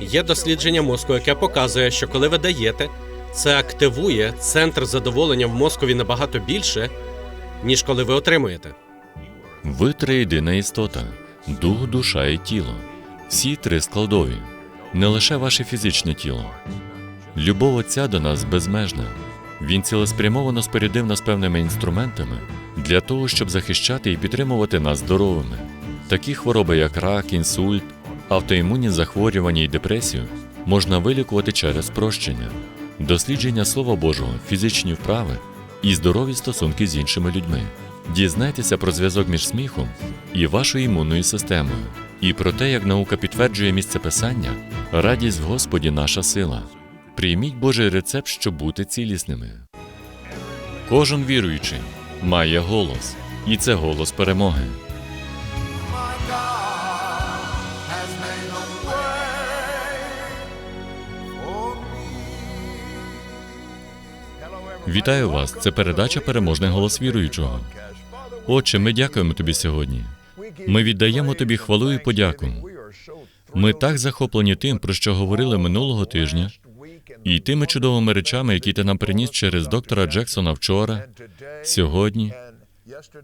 Є дослідження мозку, яке показує, що коли ви даєте, це активує центр задоволення в мозкові набагато більше, ніж коли ви отримуєте. Ви триєдина істота, дух, душа і тіло. Всі три складові, не лише ваше фізичне тіло. Любов Отця до нас безмежна. Він цілеспрямовано спорядив нас певними інструментами для того, щоб захищати і підтримувати нас здоровими. Такі хвороби, як рак, інсульт, автоімунні захворювання і депресію, можна вилікувати через прощення, дослідження Слова Божого, фізичні вправи і здорові стосунки з іншими людьми. Дізнайтеся про зв'язок між сміхом і вашою імунною системою, і про те, як наука підтверджує місце писання, радість в Господі наша сила. Прийміть Божий рецепт, щоб бути цілісними. Кожен віруючий має голос, і це голос перемоги. Вітаю вас! Це передача Переможний голос віруючого. Отче, ми дякуємо тобі сьогодні. Ми віддаємо тобі хвалу і подяку. Ми так захоплені тим, про що говорили минулого тижня, і тими чудовими речами, які ти нам приніс через доктора Джексона вчора, сьогодні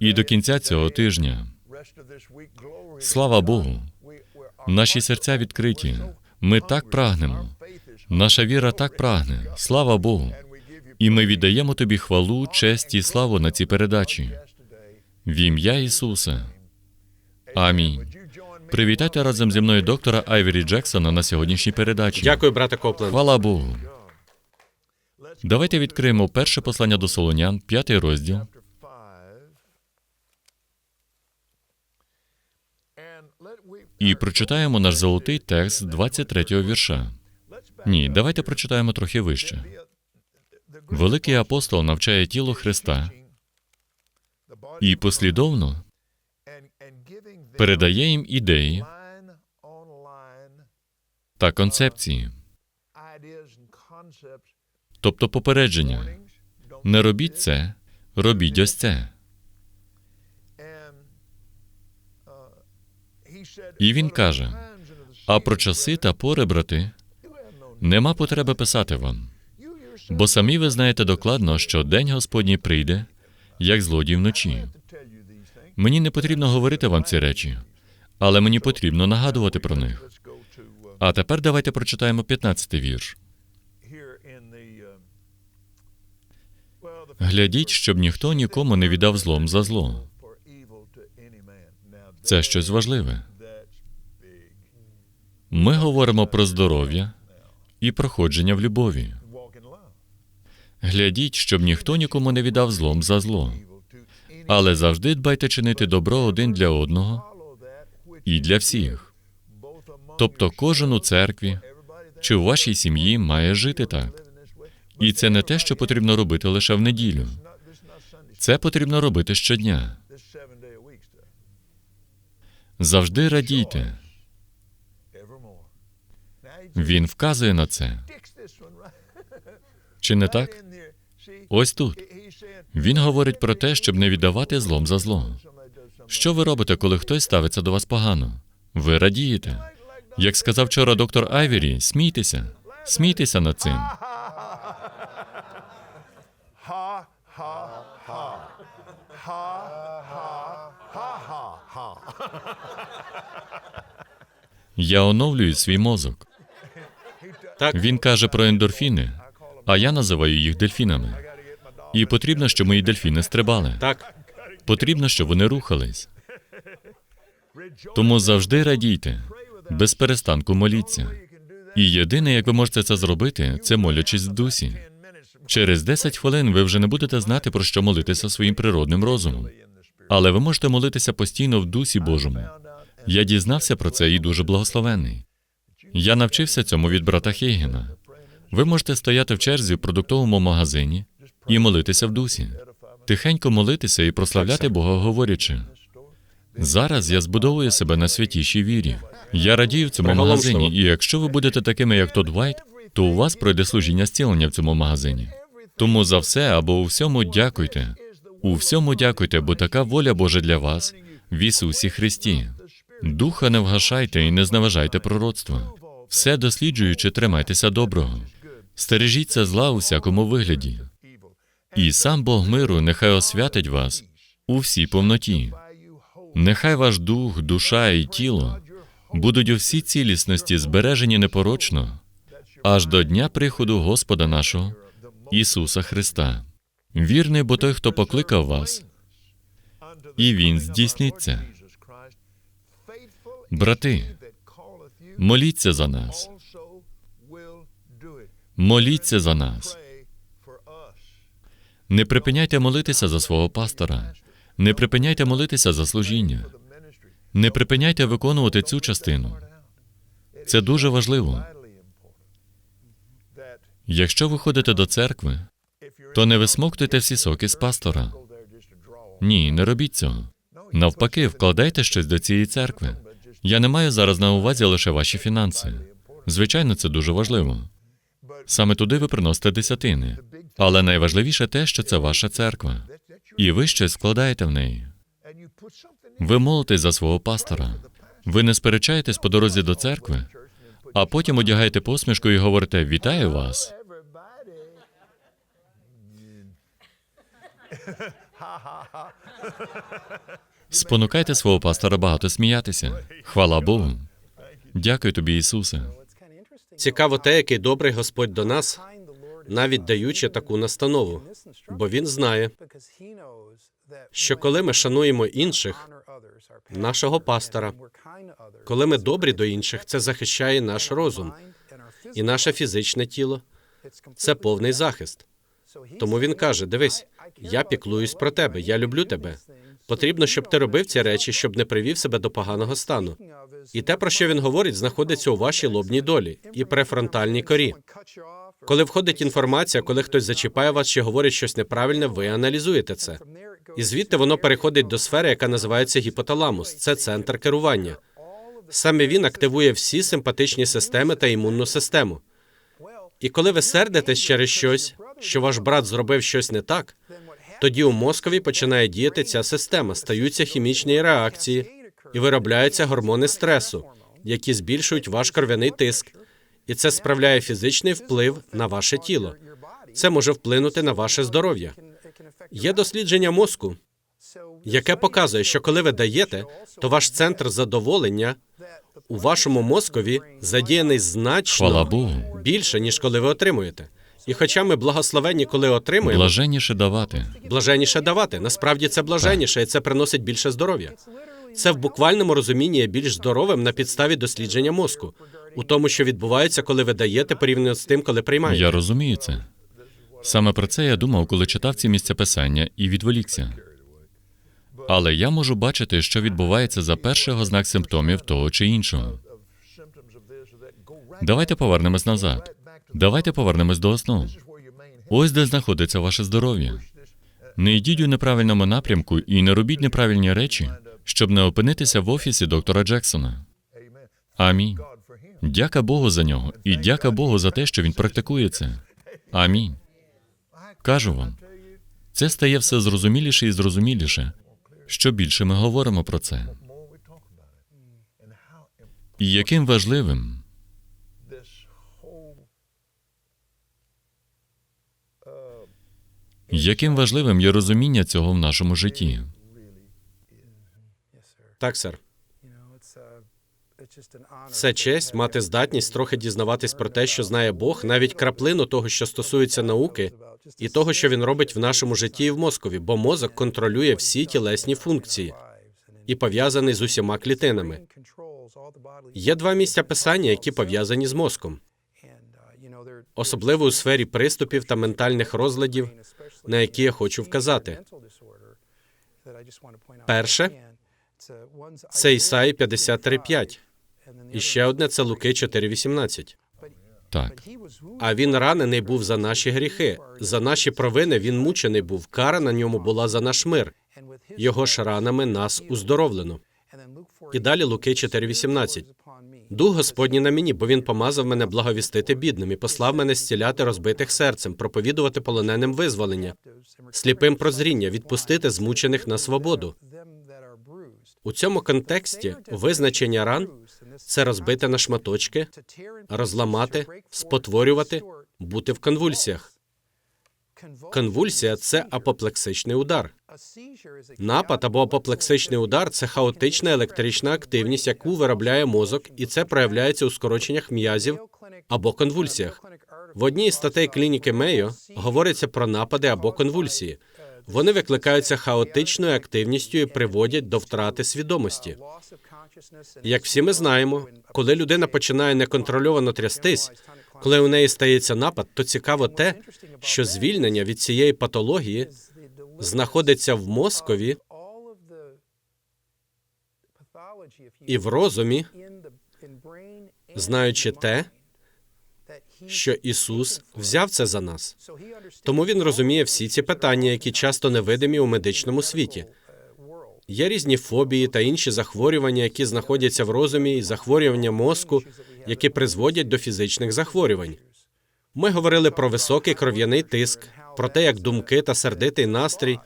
і до кінця цього тижня. Слава Богу! Наші серця відкриті. Ми так прагнемо. Наша віра так прагне. Слава Богу! І ми віддаємо тобі хвалу, честь і славу на цій передачі. В ім'я Ісуса. Амінь. Привітайте разом зі мною доктора Айвері Джексона на сьогоднішній передачі. Дякую, брате Копленд. Хвала Богу. Давайте відкриємо перше послання до Солонян, п'ятий розділ, і прочитаємо наш золотий текст 23-го вірша. Ні, давайте прочитаємо трохи вище. Великий апостол навчає тіло Христа і послідовно передає їм ідеї та концепції, тобто попередження. Не робіть це, робіть ось це. І він каже: А про часи та пори, брати, нема потреби писати вам, бо самі ви знаєте докладно, що день Господній прийде, як злодій вночі. Мені не потрібно говорити вам ці речі, але мені потрібно нагадувати про них. А тепер давайте прочитаємо 15-й вірш. Глядіть, щоб ніхто нікому не віддав злом за зло. Це щось важливе. Ми говоримо про здоров'я і проходження в любові. Глядіть, щоб ніхто нікому не віддав злом за зло, але завжди дбайте чинити добро один для одного і для всіх. Тобто кожен у церкві чи у вашій сім'ї має жити так. І це не те, що потрібно робити лише в неділю. Це потрібно робити щодня. Завжди радійте. Він вказує на це. Чи не так? Ось тут. Він говорить про те, щоб не віддавати злом за зло. Що ви робите, коли хтось ставиться до вас погано? Ви радієте. Як сказав вчора доктор Айвері, смійтеся, смійтеся над цим. Я оновлюю свій мозок. Так, Він каже про ендорфіни, а я називаю їх дельфінами. І потрібно, щоб мої дельфіни стрибали. так. Потрібно, щоб вони рухались. Тому завжди радійте, без перестанку моліться. І єдине, як ви можете це зробити, це молячись в дусі. Через 10 хвилин ви вже не будете знати, про що молитися своїм природним розумом. Але ви можете молитися постійно в дусі Божому. Я дізнався про це і дуже благословений. Я навчився цьому від брата Хейгена. Ви можете стояти в черзі в продуктовому магазині і молитися в дусі, тихенько молитися і прославляти Бога, говорячи. Зараз я збудовую себе на святішій вірі. Я радію в цьому магазині, і якщо ви будете такими, як Тодд Вайт, то у вас пройде служіння зцілення в цьому магазині. Тому за все або у всьому дякуйте. У всьому дякуйте, бо така воля Божа для вас в Ісусі Христі. Духа не вгашайте і не зневажайте пророцтва. Все досліджуючи, тримайтеся доброго. Стережіться зла у всякому вигляді. І сам Бог миру нехай освятить вас у всій повноті. Нехай ваш дух, душа і тіло будуть у всій цілісності збережені непорочно аж до дня приходу Господа нашого Ісуса Христа. Вірний, бо той, хто покликав вас, і Він здійсниться. Брати, моліться за нас, моліться за нас. Не припиняйте молитися за свого пастора, не припиняйте молитися за служіння, не припиняйте виконувати цю частину. Це дуже важливо. Якщо ви ходите до церкви, то не висмоктуйте всі соки з пастора. Ні, не робіть цього. Навпаки, вкладайте щось до цієї церкви. Я не маю зараз на увазі лише ваші фінанси. Звичайно, це дуже важливо. Саме туди ви приносите десятини. Але найважливіше те, що це ваша церква, і ви щось вкладаєте в неї. Ви молитесь за свого пастора. Ви не сперечаєтесь по дорозі до церкви, а потім одягаєте посмішку і говорите Вітаю вас. Спонукайте свого пастора багато сміятися. Хвала Богу. Дякую тобі, Ісусе. Цікаво те, який добрий Господь до нас, навіть даючи таку настанову, бо Він знає, що коли ми шануємо інших, нашого пастора, коли ми добрі до інших, це захищає наш розум і наше фізичне тіло. Це повний захист. Тому він каже: Дивись, я піклуюсь про тебе, я люблю тебе. Потрібно, щоб ти робив ці речі, щоб не привів себе до поганого стану. І те, про що він говорить, знаходиться у вашій лобній долі і префронтальній корі. Коли входить інформація, коли хтось зачіпає вас чи говорить щось неправильне, ви аналізуєте це. І звідти воно переходить до сфери, яка називається гіпоталамус. Це центр керування. Саме він активує всі симпатичні системи та імунну систему. І коли ви сердитесь через щось, що ваш брат зробив щось не так, тоді у мозкові починає діяти ця система, стаються хімічні реакції і виробляються гормони стресу, які збільшують ваш кров'яний тиск, і це справляє фізичний вплив на ваше тіло. Це може вплинути на ваше здоров'я. Є дослідження мозку, яке показує, що коли ви даєте, то ваш центр задоволення у вашому мозкові задіяний значно більше, ніж коли ви отримуєте. І хоча ми благословенні, коли отримуємо, Блаженніше давати. блаженніше давати. Насправді це блаженніше, і це приносить більше здоров'я. Це в буквальному розумінні є більш здоровим на підставі дослідження мозку, у тому, що відбувається, коли ви даєте порівняно з тим, коли приймаєте. Я розумію це. Саме про це я думав, коли читав ці місця писання і відволікся. Але я можу бачити, що відбувається за перших ознак симптомів того чи іншого. Давайте повернемось назад. Давайте повернемось до основ. Ось де знаходиться ваше здоров'я. Не йдіть у неправильному напрямку і не робіть неправильні речі, щоб не опинитися в офісі доктора Джексона. Амінь. Дяка Богу за нього, і дяка Богу за те, що він практикує це. Амінь. Кажу вам, це стає все зрозуміліше і зрозуміліше, що більше ми говоримо про це. І яким важливим яким важливим є розуміння цього в нашому житті. Так, сер. Це честь мати здатність трохи дізнаватись про те, що знає Бог, навіть краплину того, що стосується науки, і того, що він робить в нашому житті і в мозкові, бо мозок контролює всі тілесні функції і пов'язаний з усіма клітинами. Є два місця писання, які пов'язані з мозком, особливо у сфері приступів та ментальних розладів, на які я хочу вказати. Перше це Ісаї 53.5. І ще одне це Луки 4.18. Так, А він ранений був за наші гріхи, за наші провини він мучений був. Кара на ньому була за наш мир. Його ж ранами нас уздоровлено. І далі Луки 4.18. Дух Господній на мені, бо він помазав мене благовістити бідним і послав мене зціляти розбитих серцем, проповідувати полоненим визволення, сліпим прозріння, відпустити змучених на свободу. У цьому контексті визначення ран це розбити на шматочки, розламати, спотворювати, бути в конвульсіях. Конвульсія це апоплексичний удар. Напад або апоплексичний удар це хаотична електрична активність, яку виробляє мозок, і це проявляється у скороченнях м'язів або конвульсіях. В одній із статей клініки Мейо говориться про напади або конвульсії. Вони викликаються хаотичною активністю і приводять до втрати свідомості. Як всі ми знаємо, коли людина починає неконтрольовано трястись, коли у неї стається напад, то цікаво те, що звільнення від цієї патології знаходиться в мозкові і в розумі, знаючи те, що Ісус взяв це за нас. Тому він розуміє всі ці питання, які часто невидимі у медичному світі. Є різні фобії та інші захворювання, які знаходяться в розумі, і захворювання мозку, які призводять до фізичних захворювань. Ми говорили про високий кров'яний тиск, про те, як думки та сердитий настрій,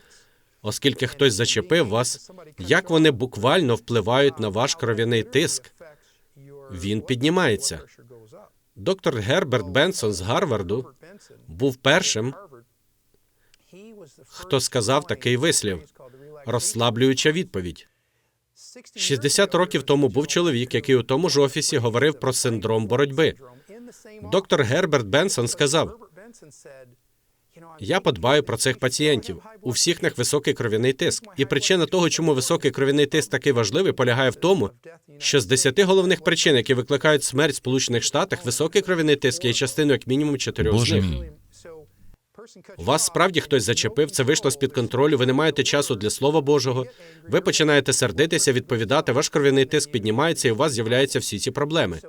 оскільки хтось зачепив вас, як вони буквально впливають на ваш кров'яний тиск. Він піднімається. Доктор Герберт Бенсон з Гарварду був першим, хто сказав такий вислів розслаблююча відповідь. 60 років тому був чоловік, який у тому ж офісі говорив про синдром боротьби. Доктор Герберт Бенсон сказав: Я подбаю про цих пацієнтів. У всіх них високий кров'яний тиск. І причина того, чому високий кров'яний тиск такий важливий, полягає в тому, що з 10 головних причин, які викликають смерть в Сполучених Штатах, високий кров'яний тиск є частиною як мінімум чотирьох з них. Вас справді хтось зачепив, це вийшло з під контролю. Ви не маєте часу для слова Божого. Ви починаєте сердитися, відповідати. Ваш кров'яний тиск піднімається, і у вас з'являються всі ці проблеми.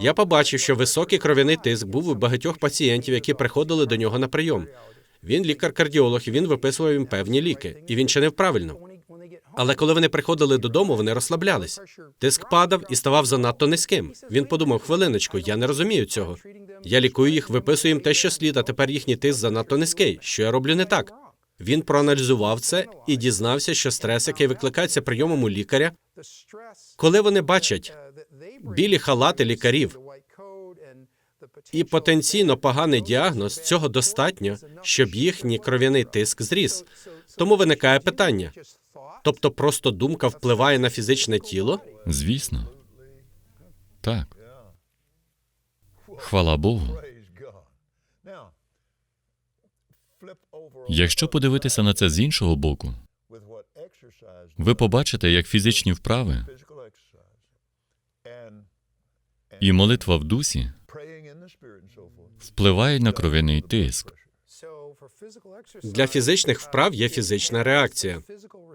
Я побачив, що високий кров'яний тиск був у багатьох пацієнтів, які приходили до нього на прийом. Він лікар-кардіолог, і він виписував їм певні ліки, і він чинив правильно. Але коли вони приходили додому, вони розслаблялись. Тиск падав і ставав занадто низьким. Він подумав: хвилиночку, я не розумію цього. Я лікую їх, виписую їм те, що слід, а тепер їхній тиск занадто низький. Що я роблю не так? Він проаналізував це і дізнався, що стрес, який викликається прийомом у лікаря, коли вони бачать білі халати лікарів і потенційно поганий діагноз, цього достатньо, щоб їхній кров'яний тиск зріс. Тому виникає питання: тобто, просто думка впливає на фізичне тіло? Звісно. Так. Хвала Богу. Якщо подивитися на це з іншого боку, ви побачите, як фізичні вправи і молитва в дусі впливають на кров'яний тиск. Для фізичних вправ є фізична реакція.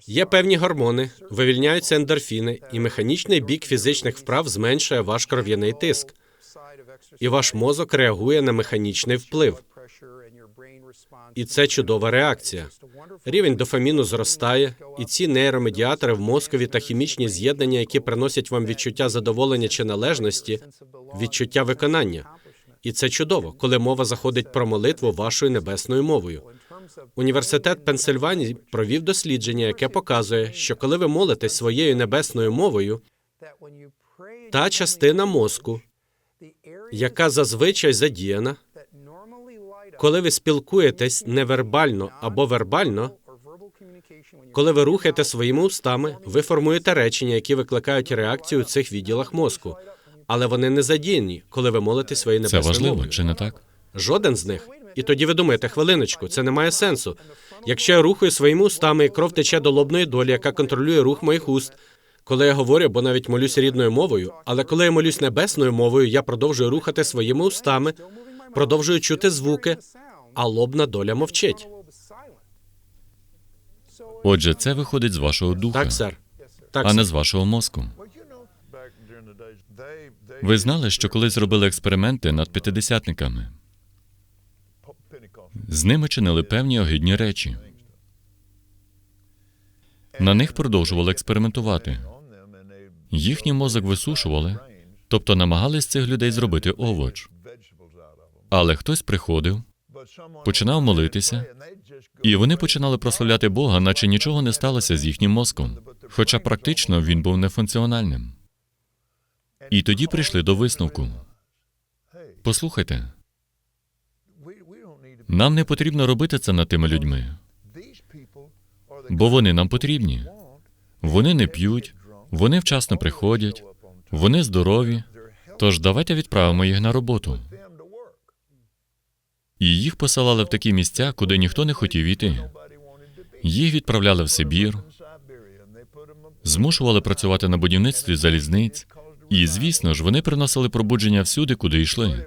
Є певні гормони, вивільняються ендорфіни, і механічний бік фізичних вправ зменшує ваш кров'яний тиск, і ваш мозок реагує на механічний вплив. І це чудова реакція. Рівень дофаміну зростає, і ці нейромедіатори в мозкові та хімічні з'єднання, які приносять вам відчуття задоволення чи належності, відчуття виконання. І це чудово, коли мова заходить про молитву вашою небесною мовою. Університет Пенсильванії провів дослідження, яке показує, що коли ви молитесь своєю небесною мовою, та частина мозку, яка зазвичай задіяна, коли ви спілкуєтесь невербально або вербально, коли ви рухаєте своїми устами, ви формуєте речення, які викликають реакцію у цих відділах мозку, але вони не задіяні, коли ви молитесь своєю Це важливо, мовою. чи не так? Жоден з них. І тоді ви думаєте, хвилиночку, це не має сенсу. Якщо я рухаю своїми устами, і кров тече до лобної долі, яка контролює рух моїх уст. Коли я говорю або навіть молюсь рідною мовою, але коли я молюсь небесною мовою, я продовжую рухати своїми устами, продовжую чути звуки, а лобна доля мовчить. Отже, це виходить з вашого духа, Так, сер. Так, а не з вашого мозку. Ви знали, що колись зробили експерименти над п'ятидесятниками. З ними чинили певні огидні речі. На них продовжували експериментувати. Їхній мозок висушували, тобто намагались цих людей зробити овоч. Але хтось приходив, починав молитися, і вони починали прославляти Бога, наче нічого не сталося з їхнім мозком, хоча практично він був нефункціональним. І тоді прийшли до висновку. Послухайте, нам не потрібно робити це над тими людьми, бо вони нам потрібні. Вони не п'ють, вони вчасно приходять, вони здорові. Тож давайте відправимо їх на роботу. І їх посилали в такі місця, куди ніхто не хотів йти. Їх відправляли в Сибір, змушували працювати на будівництві залізниць, і, звісно ж, вони приносили пробудження всюди, куди йшли.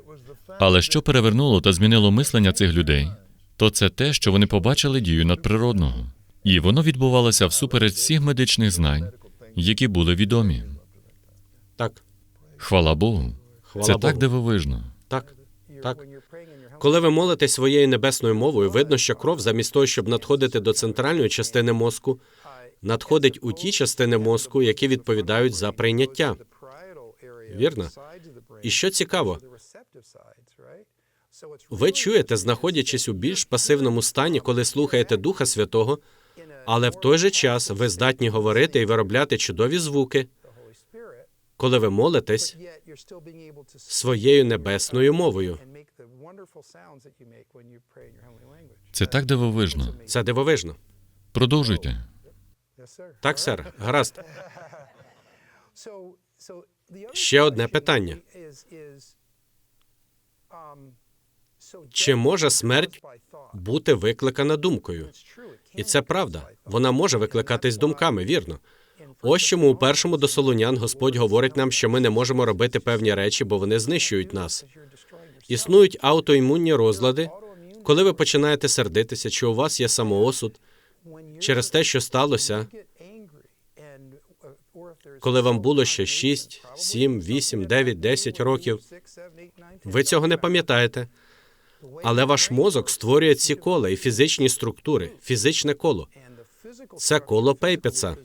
Але що перевернуло та змінило мислення цих людей, то це те, що вони побачили дію надприродного. І воно відбувалося всупереч всіх медичних знань, які були відомі. Так, Хвала Богу. хвала Це Богу. так дивовижно. Так, так. Коли ви молитесь своєю небесною мовою, видно, що кров, замість того, щоб надходити до центральної частини мозку, надходить у ті частини мозку, які відповідають за прийняття. Вірно? І що цікаво, ви чуєте, знаходячись у більш пасивному стані, коли слухаєте Духа Святого, але в той же час ви здатні говорити і виробляти чудові звуки, коли ви молитесь своєю небесною мовою. Це так дивовижно. Це дивовижно. Продовжуйте. Так, сер, гаразд. Ще одне питання. Чи може смерть бути викликана думкою? І це правда. Вона може викликатись думками, вірно. Ось чому у першому до Солунян Господь говорить нам, що ми не можемо робити певні речі, бо вони знищують нас. Існують аутоімунні розлади, коли ви починаєте сердитися, чи у вас є самоосуд через те, що сталося, коли вам було ще 6, 7, 8, 9, 10 років. Ви цього не пам'ятаєте. Але ваш мозок створює ці кола і фізичні структури, фізичне коло. Це коло Пейпеца.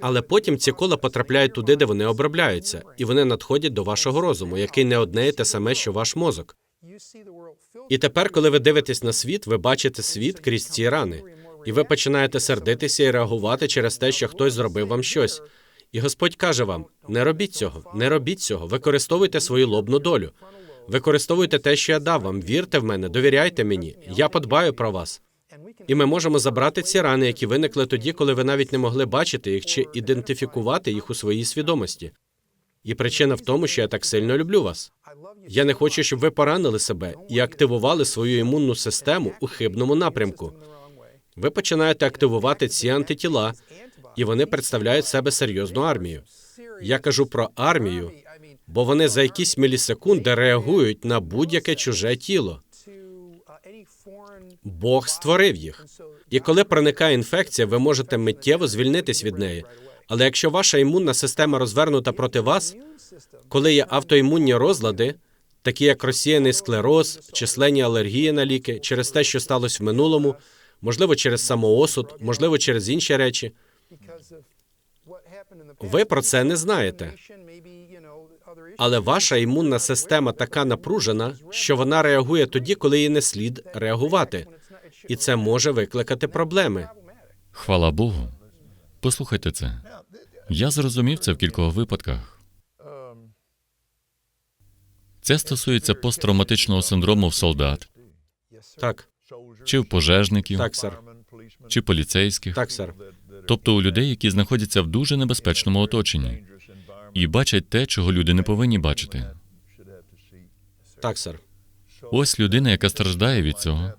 Але потім ці кола потрапляють туди, де вони обробляються, і вони надходять до вашого розуму, який не одне і те саме, що ваш мозок. І тепер, коли ви дивитесь на світ, ви бачите світ крізь ці рани, і ви починаєте сердитися і реагувати через те, що хтось зробив вам щось. І Господь каже вам: не робіть цього, не робіть цього, використовуйте свою лобну долю. Використовуйте те, що я дав вам. Вірте в мене, довіряйте мені. Я подбаю про вас. І ми можемо забрати ці рани, які виникли тоді, коли ви навіть не могли бачити їх чи ідентифікувати їх у своїй свідомості. І причина в тому, що я так сильно люблю вас. Я не хочу, щоб ви поранили себе і активували свою імунну систему у хибному напрямку. Ви починаєте активувати ці антитіла, і вони представляють себе серйозну армію. Я кажу про армію, бо вони за якісь мілісекунди реагують на будь-яке чуже тіло. Бог створив їх. І коли проникає інфекція, ви можете миттєво звільнитись від неї. Але якщо ваша імунна система розвернута проти вас, коли є автоімунні розлади, такі як розсіяний склероз, численні алергії на ліки, через те, що сталося в минулому, можливо, через самоосуд, можливо, через інші речі, Ви про це не знаєте. але ваша імунна система така напружена, що вона реагує тоді, коли їй не слід реагувати, і це може викликати проблеми. Хвала Богу. Послухайте це. Я зрозумів це в кількох випадках. Це стосується посттравматичного синдрому в солдат, Так, чи в пожежників, так, сер. чи поліцейських, Так, сер. тобто у людей, які знаходяться в дуже небезпечному оточенні і бачать те, чого люди не повинні бачити. Так, сер. Ось людина, яка страждає від цього.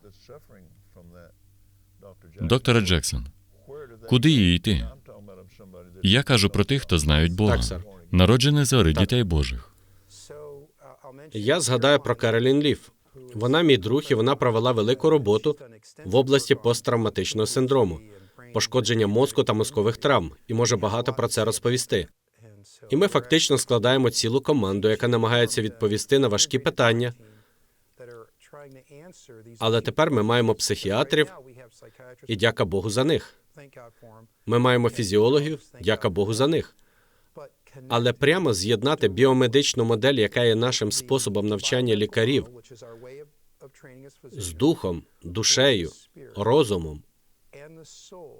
Докторе Джексон, куди їй йти? Я кажу про тих, хто знають Бога, Так, сер. народжених зори дітей Божих. Я згадаю про Керолін Ліф. Вона мій друг, і вона провела велику роботу в області посттравматичного синдрому, пошкодження мозку та мозкових травм, і може багато про це розповісти. І ми фактично складаємо цілу команду, яка намагається відповісти на важкі питання. Але тепер ми маємо психіатрів, і дяка Богу за них. Ми маємо фізіологів, дяка Богу за них. Але прямо з'єднати біомедичну модель, яка є нашим способом навчання лікарів, з духом, душею, розумом,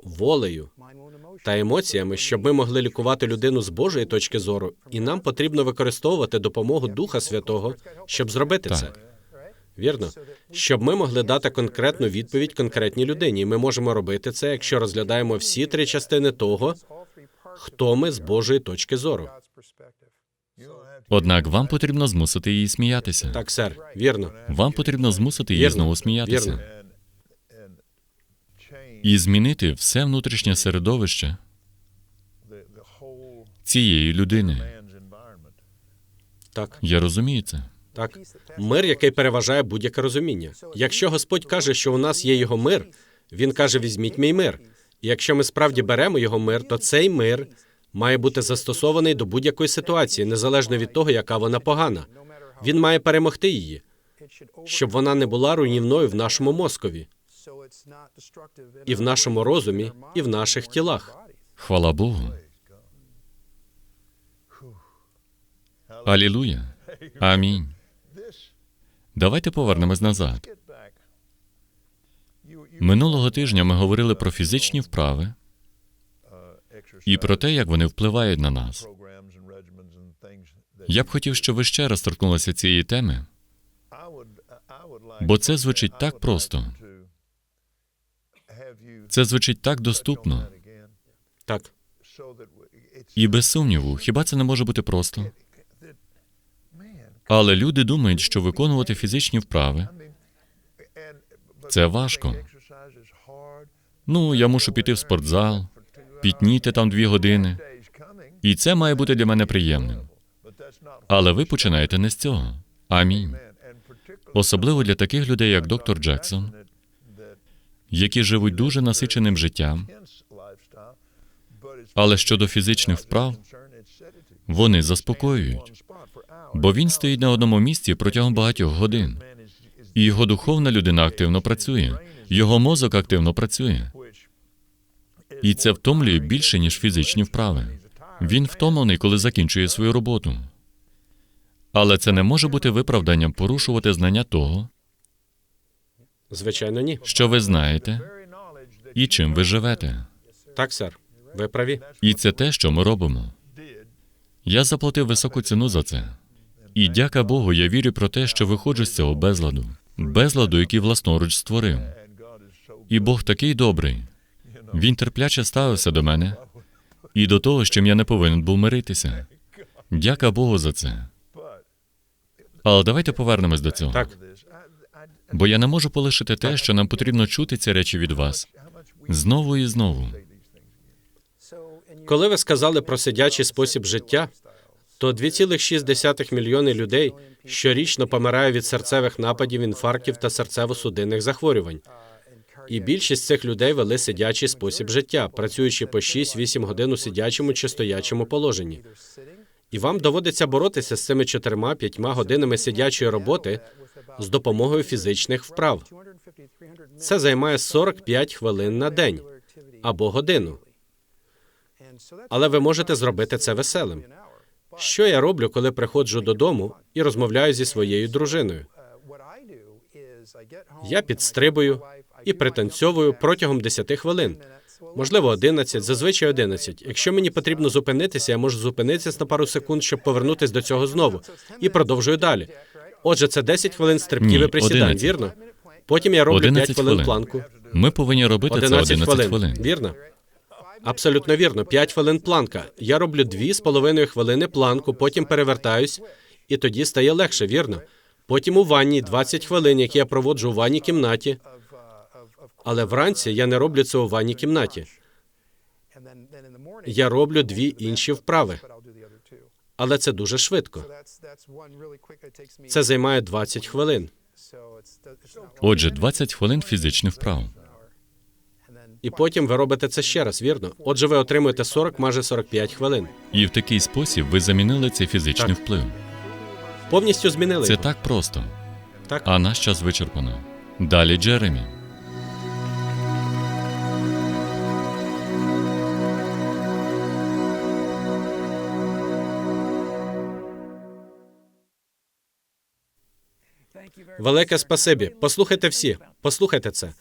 волею та емоціями, щоб ми могли лікувати людину з Божої точки зору, і нам потрібно використовувати допомогу Духа Святого, щоб зробити це. Вірно, щоб ми могли дати конкретну відповідь конкретній людині. І ми можемо робити це, якщо розглядаємо всі три частини того, хто ми з Божої точки зору. Однак вам потрібно змусити її сміятися. Так, сер, вірно. Вам потрібно змусити її Вірно. знову сміятися. Вірно. І змінити все внутрішнє середовище цієї людини. Так, Я розумію це. так. Мир, який переважає будь-яке розуміння. Якщо Господь каже, що у нас є його мир, він каже: візьміть мій мир. Якщо ми справді беремо його мир, то цей мир має бути застосований до будь-якої ситуації, незалежно від того, яка вона погана. Він має перемогти її, щоб вона не була руйнівною в нашому мозкові, і в нашому розумі, і в наших тілах. Хвала Богу. Алілуя. Амінь. Давайте повернемось назад. Минулого тижня ми говорили про фізичні вправи і про те, як вони впливають на нас. Я б хотів, щоб ви ще раз торкнулися цієї теми, бо це звучить так просто. Це звучить так доступно. Так, І без сумніву, хіба це не може бути просто? Але люди думають, що виконувати фізичні вправи це важко. Ну, я мушу піти в спортзал, пітніти там дві години. І це має бути для мене приємним. Але ви починаєте не з цього. Амінь. Особливо для таких людей, як доктор Джексон, які живуть дуже насиченим життям, але щодо фізичних вправ вони заспокоюють, бо він стоїть на одному місці протягом багатьох годин. І його духовна людина активно працює, його мозок активно працює. І це втомлює більше, ніж фізичні вправи. Він втомлений, коли закінчує свою роботу. Але це не може бути виправданням порушувати знання того, звичайно, ні. що ви знаєте і чим ви живете. Так, сер, ви праві. І це те, що ми робимо. Я заплатив високу ціну за це. І дяка Богу, я вірю про те, що виходжу з цього безладу. Безладу, який власноруч створив. І Бог такий добрий. Він терпляче ставився до мене і до того, з чим я не повинен був миритися. Дяка Богу за це. Але давайте повернемось до цього. Так, Бо я не можу полишити те, що нам потрібно чути ці речі від вас знову і знову. коли ви сказали про сидячий спосіб життя, то 2,6 мільйони людей щорічно помирає від серцевих нападів, інфарктів та серцево-судинних захворювань. І більшість цих людей вели сидячий спосіб життя, працюючи по 6-8 годин у сидячому чи стоячому положенні. І вам доводиться боротися з цими 4-5 годинами сидячої роботи з допомогою фізичних вправ. Це займає 45 хвилин на день або годину. Але ви можете зробити це веселим. Що я роблю, коли приходжу додому і розмовляю зі своєю дружиною? Я підстрибую і пританцьовую протягом 10 хвилин. Можливо, 11, зазвичай 11. Якщо мені потрібно зупинитися, я можу зупинитися на пару секунд, щоб повернутися до цього знову, і продовжую далі. Отже, це 10 хвилин стрибків і присідань, 11. вірно? Потім я роблю 5 хвилин планку. Ми повинні робити це 11 11 хвилин. хвилин. Вірно? Абсолютно вірно. 5 хвилин планка. Я роблю 2,5 хвилини планку, потім перевертаюсь, і тоді стає легше, вірно? Потім у ванні 20 хвилин, які я проводжу у ванній кімнаті. Але вранці я не роблю це у ванній кімнаті. Я роблю дві інші вправи, але це дуже швидко. Це займає 20 хвилин. Отже, 20 хвилин фізичних вправ. І потім ви робите це ще раз, вірно? Отже, ви отримуєте 40, майже 45 хвилин. І в такий спосіб ви замінили цей фізичний Так. вплив. Повністю змінили. Це його. так просто. Так. А наш час вичерпано. Далі Джеремі. Велике спасибі. Послухайте всі, послухайте це.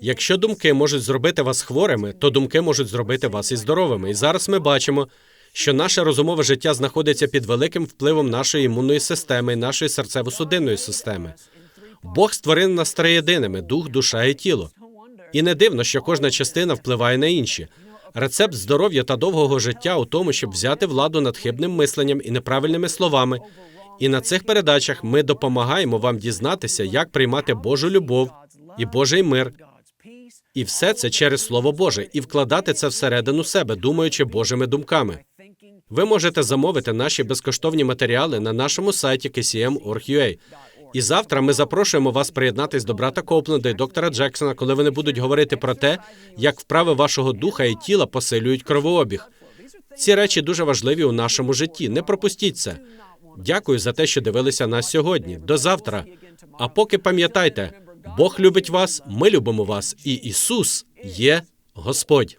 Якщо думки можуть зробити вас хворими, то думки можуть зробити вас і здоровими. І зараз ми бачимо, що наше розумове життя знаходиться під великим впливом нашої імунної системи і нашої серцево-судинної системи. Бог створив нас триєдиними дух, душа і тіло. І не дивно, що кожна частина впливає на інші. Рецепт здоров'я та довгого життя у тому, щоб взяти владу над хибним мисленням і неправильними словами. І на цих передачах ми допомагаємо вам дізнатися, як приймати Божу любов і Божий мир. І все це через Слово Боже, і вкладати це всередину себе, думаючи Божими думками. Ви можете замовити наші безкоштовні матеріали на нашому сайті kcm.org.ua. І завтра ми запрошуємо вас приєднатись до брата Копленда і доктора Джексона, коли вони будуть говорити про те, як вправи вашого духа і тіла посилюють кровообіг. Ці речі дуже важливі у нашому житті. Не пропустіть це. Дякую за те, що дивилися нас сьогодні. До завтра. А поки пам'ятайте, Бог любить вас, ми любимо вас, і Ісус є Господь.